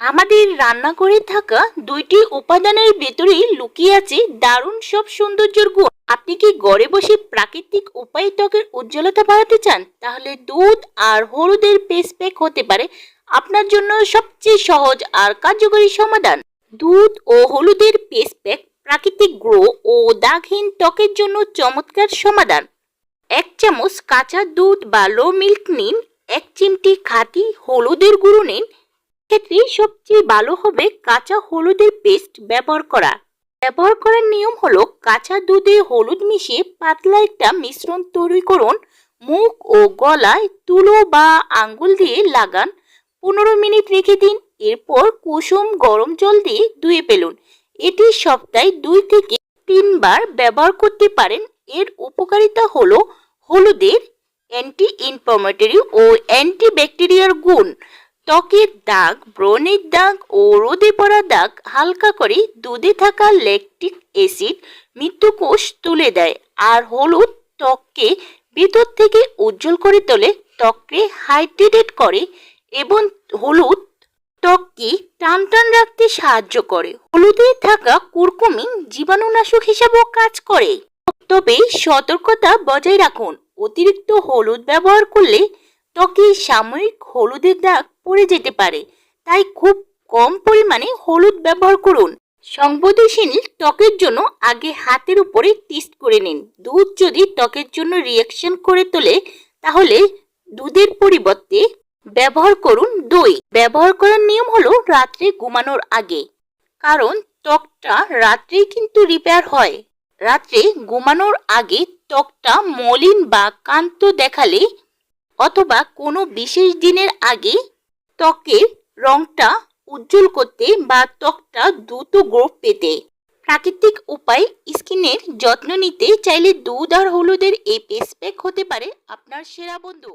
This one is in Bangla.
আমাদের রান্নাঘরে থাকা দুইটি উপাদানের ভেতরেই লুকিয়ে আছে দারুণ সব সৌন্দর্যের গুণ। আপনি কি ঘরে বসে প্রাকৃতিক উপায়ে ত্বকের উজ্জ্বলতা বাড়াতে চান? তাহলে দুধ আর হলুদের পেস্ট প্যাক হতে পারে। আপনার জন্য সবচেয়ে সহজ আর কার্যকরী সমাধান। দুধ ও হলুদের পেস্ট প্যাক প্রাকৃতিক গ্রো ও দাগহীন ত্বকের জন্য চমৎকার সমাধান। এক চামচ কাঁচা দুধ বা লো মিল্ক নিন, এক চিমটি খাঁটি হলুদের গুঁড়ো নিন ক্ষেত্রে সবচেয়ে ভালো হবে কাঁচা হলুদের পেস্ট ব্যবহার করা। ব্যবহার করার নিয়ম হলো কাঁচা দুধে হলুদ মিশিয়ে পাতলা একটা মিশ্রণ তৈরি করুন। মুখ ও গলায় তুলো বা আঙ্গুল দিয়ে লাগান। পনেরো মিনিট রেখে দিন। এরপর কুসুম গরম জল দিয়ে ধুয়ে ফেলুন। এটি সপ্তাহে দুই থেকে তিনবার ব্যবহার করতে পারেন। এর উপকারিতা হলো হলুদের অ্যান্টি ইনফ্লামেটরি ও অ্যান্টিব্যাকটেরিয়ার গুণ। ত্বকের দাগ, ব্রণের দাগ ও রোদে পড়া দাগ হালকা করে দুধে থাকা ল্যাকটিক অ্যাসিড মৃত্যুকোষ তুলে দেয় আর হলুদ ত্বককে ভিতর থেকে উজ্জ্বল করে তোলে, ত্বককে হাইড্রেটেড করে এবং হলুদ ত্বককে টান টান রাখতে সাহায্য করে। হলুদে থাকা কুরকুমিন জীবাণুনাশক হিসাবেও কাজ করে। তবে সতর্কতা বজায় রাখুন, অতিরিক্ত হলুদ ব্যবহার করলে ত্বকে সাময়িক হলুদের দাগ পড়ে যেতে পারে। তাই খুব কম পরিমাণে হলুদ ব্যবহার করুন। সংবেদনশীল ত্বকের জন্য আগে হাতের উপরে টেস্ট করে নিন। দুধ যদি ত্বকের জন্য রিয়াকশন করে তোলে, তাহলে দুধের পরিবর্তে ব্যবহার করুন দই। ব্যবহার করার নিয়ম হলো রাত্রে ঘুমানোর আগে। কারণ ত্বকটা রাত্রেই কিন্তু রিপেয়ার হয়। রাত্রে ঘুমানোর আগে ত্বকটা মলিন বা কান্ত দেখালে অথবা কোনো বিশেষ দিনের আগে ত্বকের রংটা উজ্জ্বল করতে বা ত্বকটা দ্রুত গ্রোথ পেতে। প্রাকৃতিক উপায় স্কিনের যত্ন নিতে চাইলে দুধ আর হলুদের এই পেস্ট প্যাক হতে পারে আপনার সেরা বন্ধু।